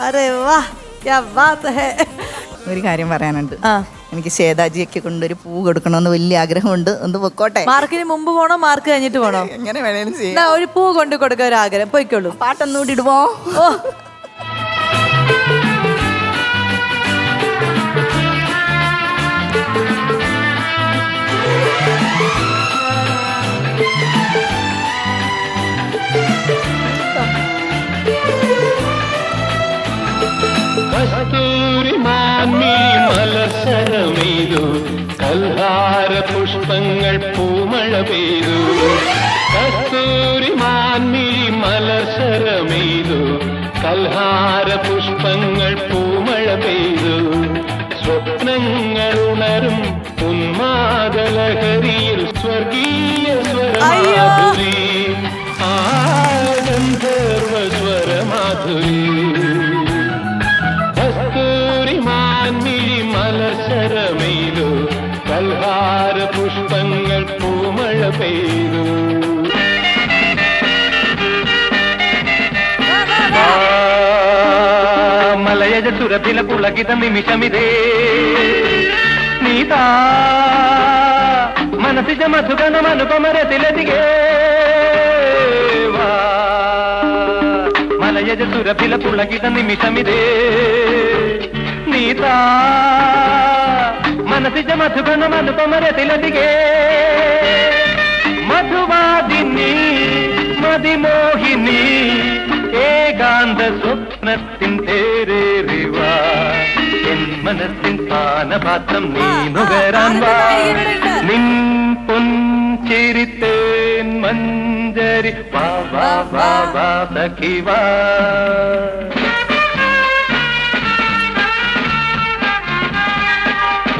അരെ വാ ഹേ ഒരു കാര്യം പറയാനുണ്ട്. ആ. എനിക്ക് ശ്വേതാജിയൊക്കെ കൊണ്ടൊരു പൂ കൊടുക്കണമെന്ന് വലിയ ആഗ്രഹമുണ്ട്. ഒന്ന് പൊക്കോട്ടെ? മാർക്കിന് മുമ്പ് പോണോ മാർക്ക് കഴിഞ്ഞിട്ട് പോണോ? എങ്ങനെ വേണേലും ചെയ്യാം. ഒരു പൂ കൊണ്ട് കൊടുക്കാൻ ഒരു ആഗ്രഹം പോയിക്കോളൂ. പാട്ടൊന്നുകൂടി ഇടുവോ? ഓ. മലസരമെയ്തു കൽഹാര പുഷ്പങ്ങൾ പൂമഴ പെയ്തു. സ്വപ്നങ്ങൾ ഉണരും ഉന്മാദലഹരിയിൽ സ്വർഗീയ സ്വരമാധുരി. ആഗന്ധർവ ഗന്ധർവ സ്വരമാധുരി കസ്തൂരി മാൻമിഴി മലസരമെയ്തു കൽഹാര പുഷ്പങ്ങൾ പൂമഴ പെയ്തു. ರಜಸುರಭಿಲ ಪುಲಕಿತ ನಿಮಿಷಮಿದೆ ನೀತಾ మనసి ಮಧುಗನ మనుపమర ತಿಲದಿಗೆ మలయజ సురభిల పులకిత నిమిషమిదే నీతా మనసిజ మధుగణ మనుపమర తిలదిగే మధువాదిని మధిమోహిని ఏ గాంధ స్వప్న తింటే రే. பாவனத்தின் பானபாத்திரம் நீ நுகரான் நின் பொன் சிரித்தேன் மஞ்சரி. வா வா வா வா சகி வா.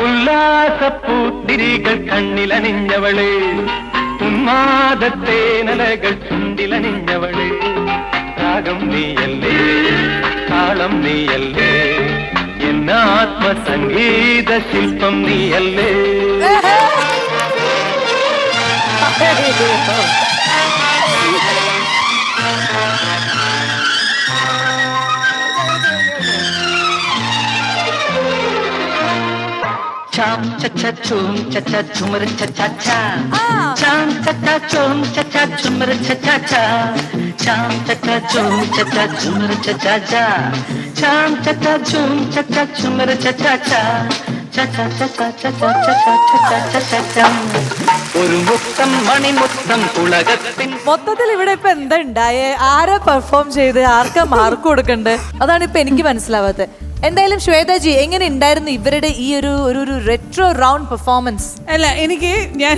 உல்லாச பூத்திரிகள் கண்ணில நின்றவளே உன்மாதத்தே நலகள் சுண்டில நின்றவளே ராகம் நீ அல்லே தாளம் நீ அல்லே आत्म संगीत शिल्पम चाम चचा चोम चचा झुमर चचा चा चाम चचा चोम चचा झुमर चचा चा चाम चचा चोम चचा झुमर चचा चा। Chum cha cha chum cha cha chumar cha cha cha ഒരു മുത്തം മണിമുത്തം ഉലകത്തിൻ മൊത്തത്തിൽ ഇവിടെ ഇപ്പൊ എന്താ ഉണ്ടായേ ആരാ പെർഫോം ചെയ്ത് ആർക്കാ മാർക്ക് കൊടുക്കണ്ടേ അതാണ് ഇപ്പൊ എനിക്ക് മനസ്സിലാവാത്തത് എന്തായാലും ശ്വേതാജി എങ്ങനെ ഉണ്ടായിരുന്നു ഇവരുടെ ഈ ഒരു ഒരു ഒരു റെട്രോ റൗണ്ട് പെർഫോമൻസ് അല്ല എനിക്ക് ഞാൻ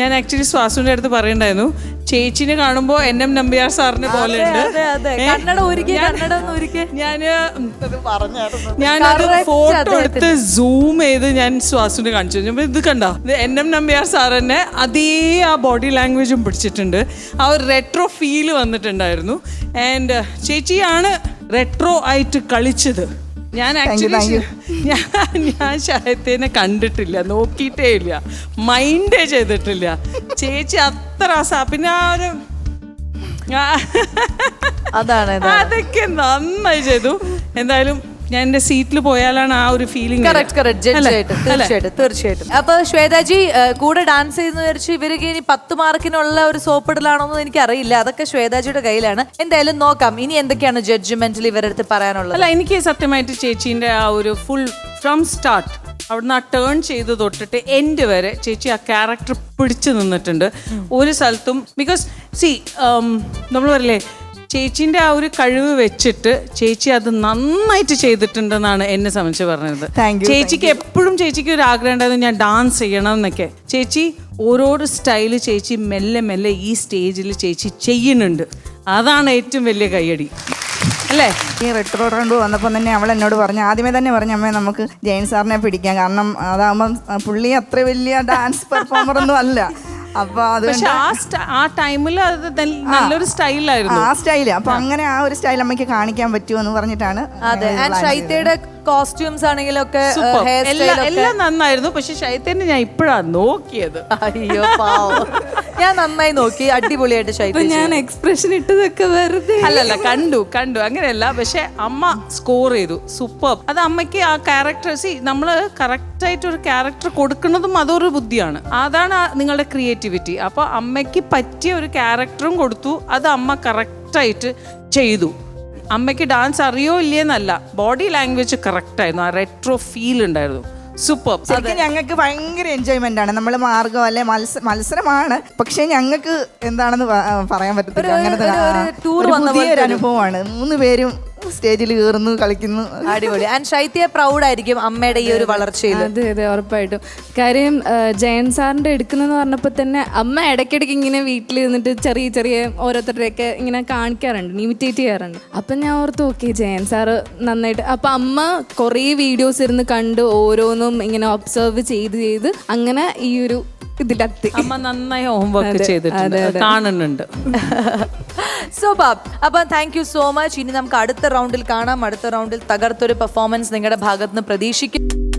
ഞാൻ ആക്ച്വലി സ്വാസുവിന്റെ അടുത്ത് പറയണ്ടായിരുന്നു. ചേച്ചിനെ കാണുമ്പോ എൻ എം നമ്പ്യാർ സാറിനെ പോലെ ഞാനത് Correct ഫോട്ടോ എടുത്ത് സൂം ചെയ്ത് ഞാൻ സ്വാസുവിനെ കാണിച്ചു. ഞാൻ ഇത് കണ്ട ഇത് എൻ എം നമ്പ്യാർ സാർ തന്നെ അതേ ആ ബോഡി ലാംഗ്വേജും പിടിച്ചിട്ടുണ്ട്. ആ ഒരു റെട്രോ ഫീൽ വന്നിട്ടുണ്ടായിരുന്നു. ആൻഡ് ചേച്ചിയാണ് റെട്രോ ആയിട്ട് കളിച്ചത്. ഞാൻ ആക്ച്വലി ഞാൻ ഞാൻ ശരത്തേനെ കണ്ടിട്ടില്ല നോക്കിയിട്ടേ ഇല്ല. മൈൻഡേ ചെയ്തിട്ടില്ല. ചേച്ചി അത്ര ആസാ പിന്നെ ആ ഒരു അതാണ്. അതൊക്കെ നന്നായി ചെയ്തു. എന്തായാലും ഞാൻ എന്റെ സീറ്റിൽ പോയാലാണ് ആ ഒരു ഫീലിംഗ് കറക്റ്റ് കറക്റ്റ് ജഡ്ജായിട്ട് തീർച്ചയായിട്ടും തീർച്ചയായിട്ടും. അപ്പൊ ശ്വേതാജി കൂടെ ഡാൻസ് ചെയ്യുന്ന വിചാരിച്ച് ഇവർക്ക് ഇനി പത്ത് മാർക്കിനുള്ള ഒരു സോപ്പിടലാണോ എന്ന് എനിക്ക് അറിയില്ല അതൊക്കെ ശ്വേതാജിയുടെ കയ്യിലാണ്. എന്തായാലും നോക്കാം. ഇനി എന്തൊക്കെയാണ് ജഡ്ജ്മെന്റിൽ ഇവരുടെ അടുത്ത് പറയാനുള്ളത്? അല്ല എനിക്ക് സത്യമായിട്ട് ചേച്ചിന്റെ ആ ഒരു ഫുൾ ഫ്രം സ്റ്റാർട്ട് അവിടുന്ന് ആ ടേൺ ചെയ്ത് തൊട്ടിട്ട് എൻഡ് വരെ ചേച്ചി ആ ക്യാരക്ടർ പിടിച്ചു നിന്നിട്ടുണ്ട്. ഒരു സ്ഥലത്തും ബിക്കോസ് സി നമ്മൾ പറയില്ലേ ചേച്ചീന്റെ ആ ഒരു കഴിവ് വെച്ചിട്ട് ചേച്ചി അത് നന്നായിട്ട് ചെയ്തിട്ടുണ്ടെന്നാണ് എന്നെ സംബന്ധിച്ച് പറഞ്ഞത്. ചേച്ചിക്ക് എപ്പോഴും ചേച്ചിക്ക് ഒരു ആഗ്രഹം ഉണ്ടായിരുന്നു ഞാൻ ഡാൻസ് ചെയ്യണം എന്നൊക്കെ. ചേച്ചി ഓരോരോ സ്റ്റൈൽ ചേച്ചി മെല്ലെ മെല്ലെ ഈ സ്റ്റേജിൽ ചേച്ചി ചെയ്യുന്നുണ്ട്. അതാണ് ഏറ്റവും വലിയ കയ്യടി. അല്ലേ? ഈ റെട്രോ റൗണ്ട് വന്നപ്പോൾ തന്നെ അവൾ എന്നോട് പറഞ്ഞു ആദ്യമേ തന്നെ പറഞ്ഞു അമ്മേ നമുക്ക് ജയൻ സാറിനെ പിടിക്കാം. കാരണം അതാകുമ്പം പുള്ളി അത്ര വലിയ ഡാൻസ് പെർഫോമർ ഒന്നും അല്ല. അപ്പൊ പക്ഷെ ആ സ്റ്റ- ആ ടൈമിൽ അത് നൽ- നല്ലൊരു സ്റ്റൈലായിരുന്നു. ആ സ്റ്റൈൽ. അപ്പൊ അങ്ങനെ ആ ഒരു സ്റ്റൈൽ അമ്മയ്ക്ക് കാണിക്കാൻ പറ്റുമെന്ന് പറഞ്ഞിട്ടാണ് അതെ. ഞങ്ങൾ ആൻഡ് ഷൈത്തയുടെ കോസ്റ്റ്യൂംസ് ആണെങ്കിലൊക്കെ Superb. ഹെയർ എല്ലാം എല്ലാം നന്നായിരുന്നു. പക്ഷെ ശൈത്യന്റെ ഞാൻ ഇപ്പോഴാ നോക്കിയത്. അയ്യോ പാവം. ഞാൻ നന്നായി നോക്കി. അടിപൊളിയായിട്ട് അപ്പൊ ശൈത്യ ഞാൻ എക്സ്പ്രഷൻ ഇട്ടതൊക്കെ വെറുതെ. അല്ലല്ല കണ്ടു കണ്ടു. അങ്ങനെയല്ല. പക്ഷെ അമ്മ സ്കോർ ചെയ്തു. സൂപ്പർ അത് അമ്മയ്ക്ക് ആ ക്യാരക്ടർ സി നമ്മൾ കറക്റ്റ് ആയിട്ട് ഒരു ക്യാരക്ടർ കൊടുക്കുന്നതും അതൊരു ബുദ്ധിയാണ്. അതാണ് ആ നിങ്ങളുടെ ക്രിയേറ്റിവിറ്റി അപ്പോൾ അമ്മയ്ക്ക് പറ്റിയ ഒരു ക്യാരക്ടറും കൊടുത്തു. അത് അമ്മ കറക്റ്റായിട്ട് ചെയ്തു. അമ്മയ്ക്ക് ഡാൻസ് അറിയോ ഇല്ലേന്നല്ല. ബോഡി ലാംഗ്വേജ് കറക്റ്റ് ആയിരുന്നു. ആ റെട്രോ ഫീൽ ഉണ്ടായിരുന്നു. സൂപ്പർ ശരിക്കും ഞങ്ങൾക്ക് ഭയങ്കര എൻജോയ്മെന്റ് ആണ്. നമ്മൾ മാർഗം അല്ലെ മത്സരമാണ്. പക്ഷെ ഞങ്ങൾക്ക് എന്താണെന്ന് പറയാൻ പറ്റത്തില്ല. അങ്ങനത്തെ അനുഭവമാണ്. മൂന്ന് പേരും സ്റ്റേജിൽ കയറുന്നു കളിക്കുന്നു. അടിപൊളി. ആൻഡ് ശൈത്യ പ്രൗഡ് ആയിരിക്കും അമ്മയുടെ ഈ ഒരു വളർച്ചയിൽ അതെ. അതെ ഉറപ്പായിട്ടും. കാര്യം ജയൻ സാറിന്റെ എടുക്കുന്നെന്ന് പറഞ്ഞപ്പോൾ തന്നെ അമ്മ ഇടയ്ക്കിടയ്ക്ക് ഇങ്ങനെ വീട്ടിൽ നിന്നിട്ട് ചെറിയ ചെറിയ ഓരോരുത്തരുടെയൊക്കെ ഇങ്ങനെ കാണിക്കാറുണ്ട് ഇമിറ്റേറ്റ് ചെയ്യാറുണ്ട്. അപ്പം ഞാൻ ഓർത്ത് ഓക്കെ ജയൻ സാറ് നന്നായിട്ട്. അപ്പം അമ്മ കുറേ വീഡിയോസ് ഇരുന്ന് കണ്ട് ഓരോന്നും ഇങ്ങനെ ഒബ്സർവ് ചെയ്ത് ചെയ്ത് അങ്ങനെ ഈ ഒരു ഇതിലെത്തി അമ്മ നന്നായി ഹോംവർക്ക് ചെയ്തിട്ടുണ്ട്. കാണുന്നുണ്ട്. ബാബ് അപ്പം താങ്ക് യു സോ മച്ച് ഇനി നമുക്ക് അടുത്ത റൗണ്ടിൽ കാണാം. അടുത്ത റൗണ്ടിൽ തകർത്തൊരു പെർഫോമൻസ് നിങ്ങളുടെ ഭാഗത്ത് നിന്ന് പ്രതീക്ഷിക്കും